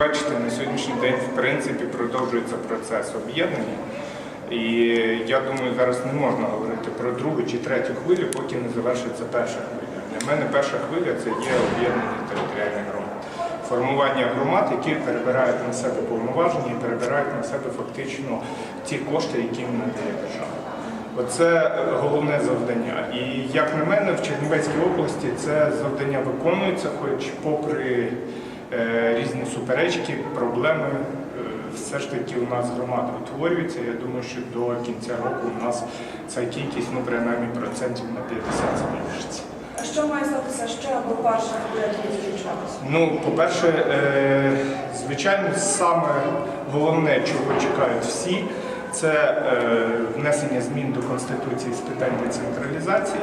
Бачите, на сьогоднішній день в принципі продовжується процес об'єднання. І я думаю, зараз не можна говорити про другу чи третю хвилю, поки не завершиться перша хвиля. Для мене перша хвиля це є об'єднання територіальних громад. Формування громад, які перебирають на себе повноваження і перебирають на себе фактично ті кошти, які їм надає держава. Оце головне завдання. І як на мене, в Чернівецькій області це завдання виконується, хоч попри різні суперечки, проблеми, е, все ж таки у нас громада утворюється. Я думаю, що до кінця року у нас ця кількість, ну принаймні процентів на 50 збільшиться. А що має статися ще, перша хвиля тоді? Ну, по-перше, е, звичайно, саме головне, чого чекають всі, це е, внесення змін до Конституції з питань децентралізації.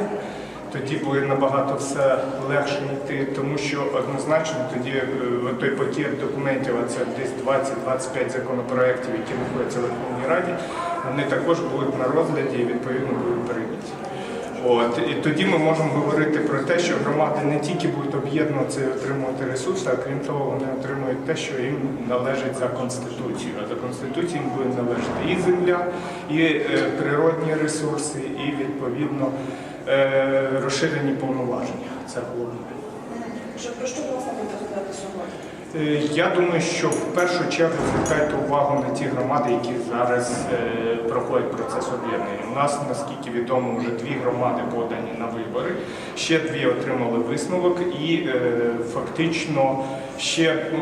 Тоді буде набагато все легше йти, тому що однозначно тоді е, той пакет документів, а це десь 20-25 законопроєктів, які знаходяться в Верховній Раді, вони також будуть на розгляді і відповідно будуть прийняті. От і тоді ми можемо говорити про те, що громади не тільки будуть об'єднуватися і отримувати ресурси, а крім того, вони отримують те, що їм належить за конституцією. А за конституцією їм буде належати і земля, і е, природні ресурси, і відповідно е, розширені повноваження. Це головне. Про що власне будете розглядати сьогодні? Е, Я думаю, що в першу чергу звертайте увагу на ті громади, які зараз е, проходять процес об'єднання. У нас, наскільки відомо, вже дві громади подані на вибори, ще дві отримали висновок, і е, фактично ще ну,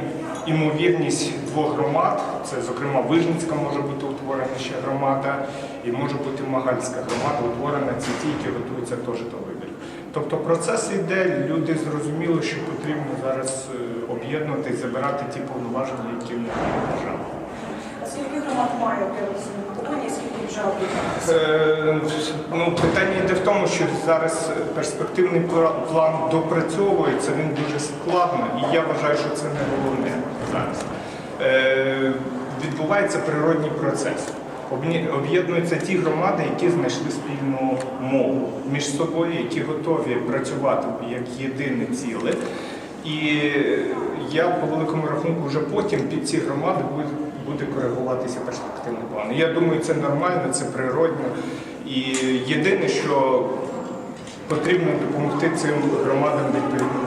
імовірність двох громад, це зокрема Вижницька може бути утворена ще громада, і може бути Магальська громада утворена, це ті, які готуються теж до виборів. Тобто процес йде, люди зрозуміли, що потрібно зараз е, об'єднуватись, забирати ті повноваження, які в держава. А скільки громад має об'єднатися на скільки вже об'єдналися? Е, ну, питання йде в тому, що зараз перспективний план допрацьовується, він дуже складно, і я вважаю, що це не головне зараз. Е, відбувається природній процес. Об'є- Об'єднуються ті громади, які знайшли спільну мову між собою, які готові працювати як єдине ціле. І я по великому рахунку вже потім під ці громади буде коригуватися перспективний план. Я думаю, це нормально, це природно. І єдине, що потрібно допомогти цим громадам відповідно